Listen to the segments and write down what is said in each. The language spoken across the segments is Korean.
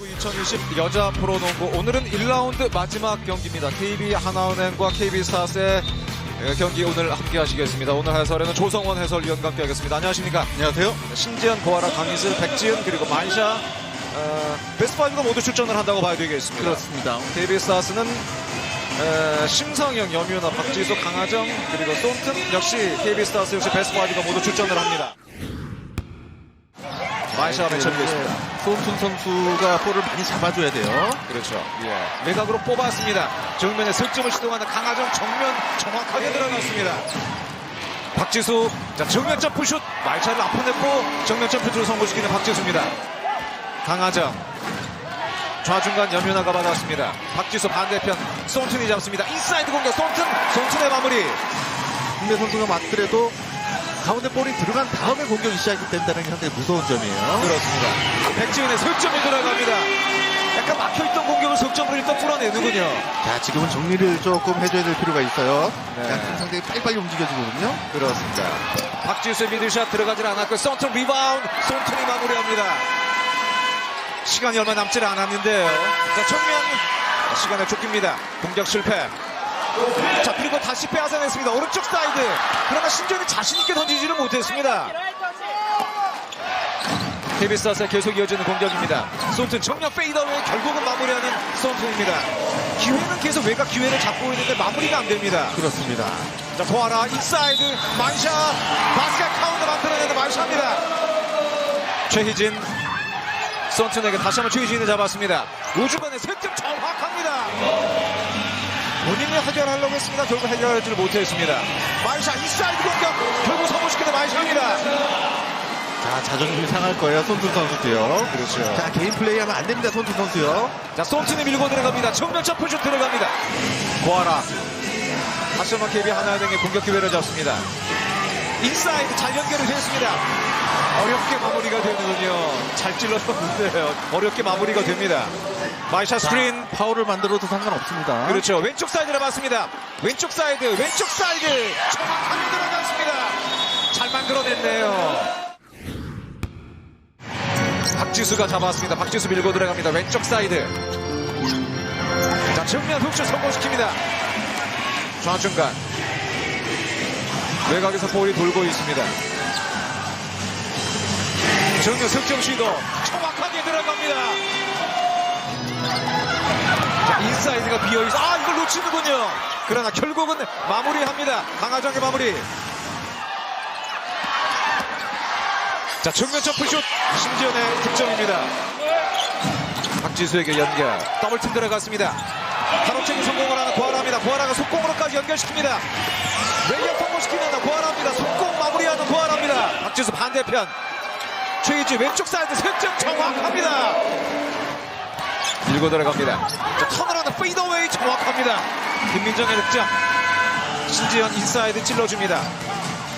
2020 여자 프로농구 오늘은 1라운드 마지막 경기입니다. KB 하나은행과 KB 스타스의 예, 경기 오늘 함께 하시겠습니다. 오늘 해설에는 조성원 해설위원과 함께 하겠습니다. 안녕하십니까? 안녕하세요. 신지현, 고아라, 강희슬, 백지은 그리고 만샤 어, 베스트 5가 모두 출전을 한다고 봐야 되겠습니다. 그렇습니다. KB 스타스는 에, 심상영, 염윤아, 박지수, 강하정 그리고 손튼 역시 KB 스타스 역시 베스트 5가 모두 출전을 합니다. 만샤가 매첩이겠습니다. 손순 선수가 볼을 많이 잡아줘야 돼요. 그렇죠. 예. 외곽으로 뽑았습니다. 정면에 석점을 시도하는 강하정 정면 정확하게 들어갔습니다. 박지수 자 정면 점프슛 말차를 앞어냈고 정면 점프슛을 성공시키는 박지수입니다. 강하정 좌중간 염윤아가 받았습니다. 박지수 반대편 손튼이 잡습니다. 인사이드 공격 손튼 손튼의 마무리. 국내 선수가 맞더라도 가운데 볼이 들어간 다음에 공격이 시작이 된다는 게 상당히 무서운 점이에요. 그렇습니다. 백지훈의 석점이 들어갑니다. 약간 막혀있던 공격을 석점으로 일단 뚫어내는군요. 자, 지금은 정리를 조금 해줘야 될 필요가 있어요. 네. 양팀 상당히 빨리빨리 움직여지거든요. 그렇습니다. 박지수의 미들샷 들어가질 않았고 손튼 리바운드 손튼이 마무리합니다. 시간이 얼마 남지 않았는데요. 자 정면 시간에 쫓깁니다. 공격 실패. 자 그리고 다시 빼앗아냈습니다. 오른쪽 사이드. 그러나 신전이 자신 있게 던지지를 못했습니다. KB스타스의 계속 이어지는 공격입니다. 손튼 정면 페이더웨이 결국은 마무리하는 손튼입니다. 기회는 계속 외곽 기회를 잡고 있는데 마무리가 안 됩니다. 그렇습니다. 자, 보아라, 인사이드, 만샤, 바스켓 카운트 만들어내는 만샤입니다. 최희진, 손튼에게 다시 한번 최희진을 잡았습니다. 우중간에 세점 정확합니다. 본인이 해결하려고 했습니다. 결국 해결하지를 못했습니다. 만샤, 인사이드 공격, 결국 성공시키는 만샤입니다. 자, 자존심이 상할 거예요. 손순 선수도요. 그렇죠. 자, 개인 플레이 하면 안 됩니다. 손순 선수요. 자, 손튼이 밀고 들어갑니다. 정면 점프슛 들어갑니다. 보아라. 다시 한번 KB 하나은행의 공격 기회를 잡습니다. 인사이드 잘 연결이 됐습니다. 어렵게 마무리가 되는군요. 잘 찔렀었는데요. 어렵게 마무리가 됩니다. 마이샤 스크린. 파울을 만들어도 상관없습니다. 그렇죠. 왼쪽 사이드를 봤습니다. 왼쪽 사이드, 왼쪽 사이드. 정확하게 들어갔습니다. 잘 만들어냈네요. 박지수가 잡았습니다. 박지수 밀고 들어갑니다. 왼쪽 사이드. 자, 정면 훅슛 성공시킵니다. 좌중간. 외곽에서 볼이 돌고 있습니다. 정면 석점 시도 정확하게 들어갑니다. 자, 인사이드가 비어있어. 아, 이걸 놓치는군요. 그러나 결국은 마무리합니다. 강하정의 마무리. 자, 정면 점프슛. 신지현의 득점입니다. 박지수에게 연결. 더블팀 들어갔습니다. 가로채기 성공을 하는 고아라입니다. 고아라가 속공으로까지 연결시킵니다. 왼쪽 성공시키는 고아라입니다. 속공 마무리하는 고아라입니다. 박지수 반대편. 최희지 왼쪽 사이드 설정 정확합니다. 밀고 들어갑니다. 자, 턴으로는 페이더웨이 정확합니다. 김민정의 득점. 신지현 인사이드 찔러줍니다.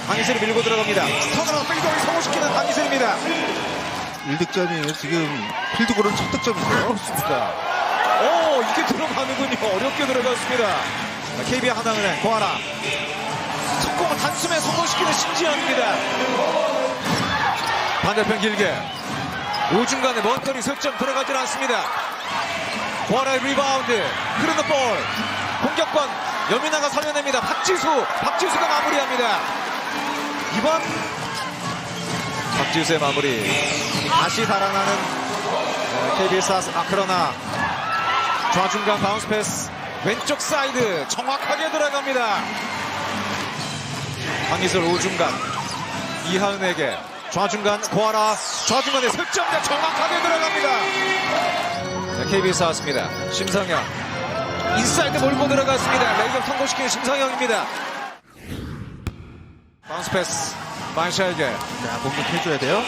강희슬이 밀고 들어갑니다. 턴으로는 페이더웨이 성공시키는 강희슬입니다. 1득점이에요. 지금 필드골은 첫 득점이세요. 그렇습니다. 오, 이게 들어가는군요. 어렵게 들어갔습니다. 자, KB 하나은행, 고하나. 성공을 단숨에 성공시키는 신지현입니다. 반대편 길게. 우중간에 먼거리 석점 들어가질 않습니다. 고하나의 리바운드. 흐르는 볼. 공격권. 여민아가 살려냅니다. 박지수. 박지수가 마무리합니다. 이번 박지수의 마무리. 다시 달아나는 KBS 아스 아 그러나 좌중간 바운스 패스 왼쪽 사이드 정확하게 들어갑니다. 황희슬 우중간 이하은에게 좌중간 고아라 좌중간에 석점자 정확하게 들어갑니다. 자, KBS 아스입니다. 심상영 인사이드 몰고 들어갔습니다. 레이업 성공시키는 심상영입니다. 바운스 패스 만샤에게 자, 공격해줘야 돼요.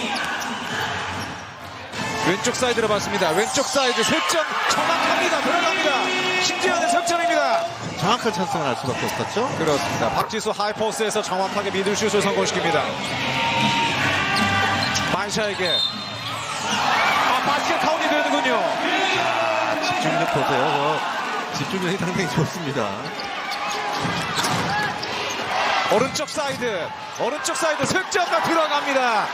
왼쪽 사이드로 봤습니다. 왼쪽 사이드 석점 정확합니다. 들어갑니다. 신지현의 석점입니다. 정확한 찬스가 날 수밖에 없었죠. 그렇습니다. 박지수 하이포스에서 정확하게 미들슛을 성공시킵니다. 만샤에게 아 바스켓 카운이 되는군요. 집중력 보세요. 저 집중력이 상당히 좋습니다. 오른쪽 사이드 오른쪽 사이드 석점가 들어갑니다.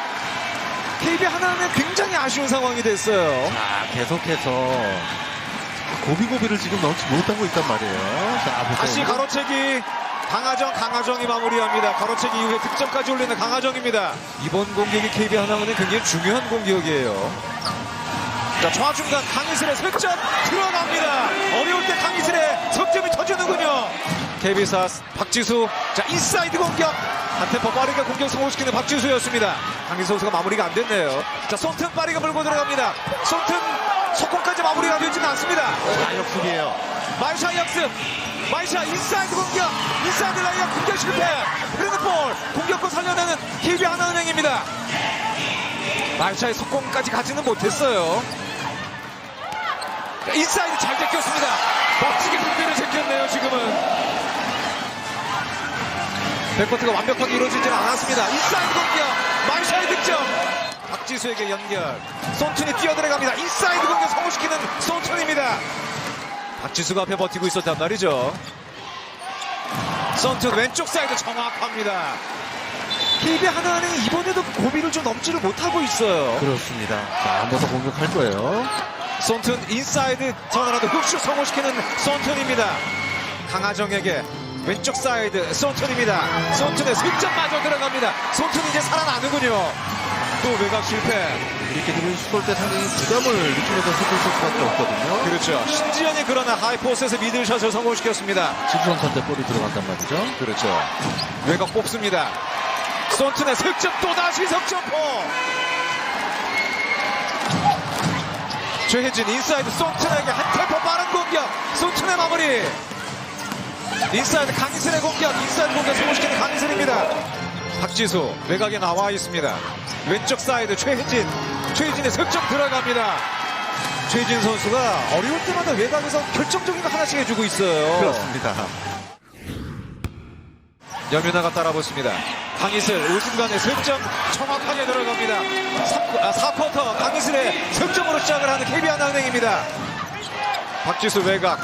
KB 하나는 굉장히 아쉬운 상황이 됐어요. 자, 계속해서 고비고비를 지금 넣지 못하고 있단 말이에요. 자. 다시 가로채기 강하정 강하정이 마무리합니다. 가로채기 이후에 득점까지 올리는 강하정입니다. 이번 공격이 KB 하나은행 굉장히 중요한 공격이에요. 자 좌중간 강희슬의 석점 들어갑니다. 어려울 때 강희슬의 석점이 터지는군요. KB 사스 박지수 자 인사이드 공격 한 템포 빠르게 공격 성공시키는 박지수였습니다. 강희슬 선수가 마무리가 안 됐네요. 자 손튼 빠르게 물고 들어갑니다. 손튼 속공까지 마무리가 되지는 않습니다. 자, 역습이에요. 마이샤 역습. 마이샤 인사이드 공격. 인사이드 라이언 공격 실패. 흐르는 볼 공격권 살려내는 KB 하나은행입니다. 마이샤의 속공까지 가지는 못했어요. 인사이드 잘 제꼈습니다. 멋지게 공격을 제꼈네요 지금은. 백커트가 완벽하게 이루어지질 않았습니다. 인사이드 공격. 마이샤의 득점. 박지수에게 연결. 손tun이 뛰어들어갑니다. 인사이드 공격 성공시키는 손tun입니다 박지수가 앞에 버티고 있었단 말이죠. 선튼 왼쪽 사이드 정확합니다. KB 하나은행이 이번에도 고비를 좀 넘지를 못하고 있어요. 그렇습니다. 자, 한번더 공격할 거예요. 손튼 인사이드 턴어라도 훅슛 성공시키는 손튼입니다. 강하정에게 왼쪽 사이드 손튼입니다. 손튼의 슬점마저 들어갑니다. 손튼 이제 살아나는군요. 또 외곽 실패. 이렇게 되면 슛볼 때 상당히 부담을 느끼면서 슛을 쏠 수밖에 없거든요. 그렇죠. 신지현이 그러나 하이포스에서 미들샷을 성공시켰습니다. 지수 선수한테 볼이 들어간단 말이죠. 그렇죠. 외곽 뽑습니다. 손튼의 석점 또다시 석점포. 최혜진 인사이드 손튼에게 한 템포 빠른 공격. 손튼의 마무리. 인사이드 강희슬의 공격. 인사이드 공격 성공시키는 강희슬입니다. 박지수 외곽에 나와 있습니다. 왼쪽 사이드 최혜진. 최혜진의 석점 들어갑니다. 최혜진 선수가 어려울 때마다 외곽에서 결정적인 거 하나씩 해주고 있어요. 그렇습니다. 여민아가 따라붙습니다. 강희슬 우중간에 석점 정확하게 들어갑니다. 3, 아, 4쿼터 강희슬의 석점으로 시작을 하는 KB하나은행입니다. 박지수 외곽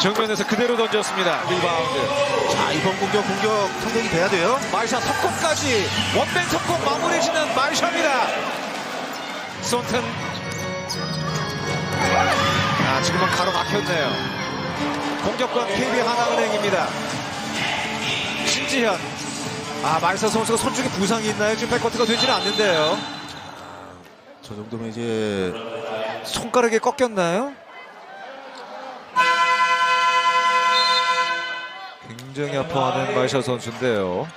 정면에서 그대로 던졌습니다. 리바운드. 자, 이번 공격 공격 성공이 돼야 돼요. 마이샤 석공까지 원맨 석공 마무리 지는 마이샤입니다. 손튼 아 지금은 가로막혔네요. 공격권 KB 하나은행입니다. 신지현 아 마이샤 선수가 손쪽에 부상이 있나요? 지금 백커트가 되지는 않는데요. 저 정도면 이제 손가락에 꺾였나요? 굉장히 아파하는 마이샤 선수인데요.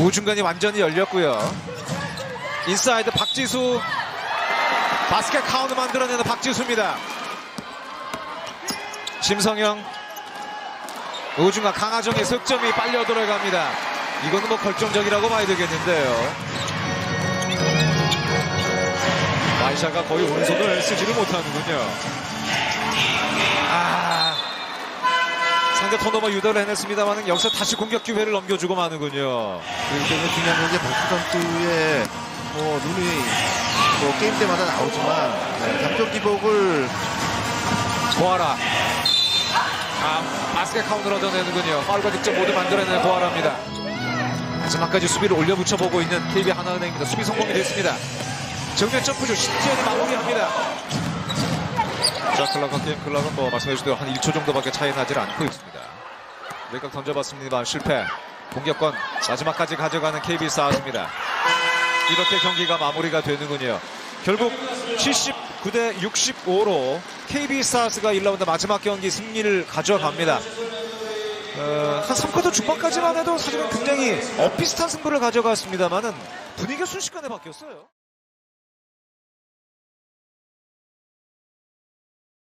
우중간이 완전히 열렸고요. 인사이드 박지수 바스켓 카운트 만들어내는 박지수입니다. 심성영 우중간 강하정의 석점이 빨려 들어갑니다. 이거는 뭐 결정적이라고 봐야 되겠는데요. 마이샤가 거의 오른손을 쓰지를 못하는군요. 상대 턴오버 유도를 해냈습니다만 여기서 다시 공격 기회를 넘겨주고 마는군요. 그렇기 때문에 중요한 건 이제 박수 선수의 뭐 눈이 뭐 게임 때마다 나오지만 네, 감정 기복을 보아라. 아, 바스켓 카운트를 얻어내는군요. 파울과 득점 모두 만들어내는 보아라입니다. 마지막까지 수비를 올려붙여보고 있는 KB 하나은행입니다. 수비 성공이 됐습니다. 정면 점프죠. 신지현이 마무리합니다. 자, 클락과 게임 클락은 뭐 말씀해주신 대로 한 1초 정도밖에 차이 나질 않고 있습니다. 외곽 던져봤습니다만 실패. 공격권 마지막까지 가져가는 KB 사우스입니다. 이렇게 경기가 마무리가 되는군요. 결국 79대 65로 KB 스타스가 1라운드 마지막 경기 승리를 가져갑니다. 어, 한 3쿼터 중반까지만 해도 사실은 굉장히 엇비슷한 승부를 가져갔습니다만은 분위기가 순식간에 바뀌었어요.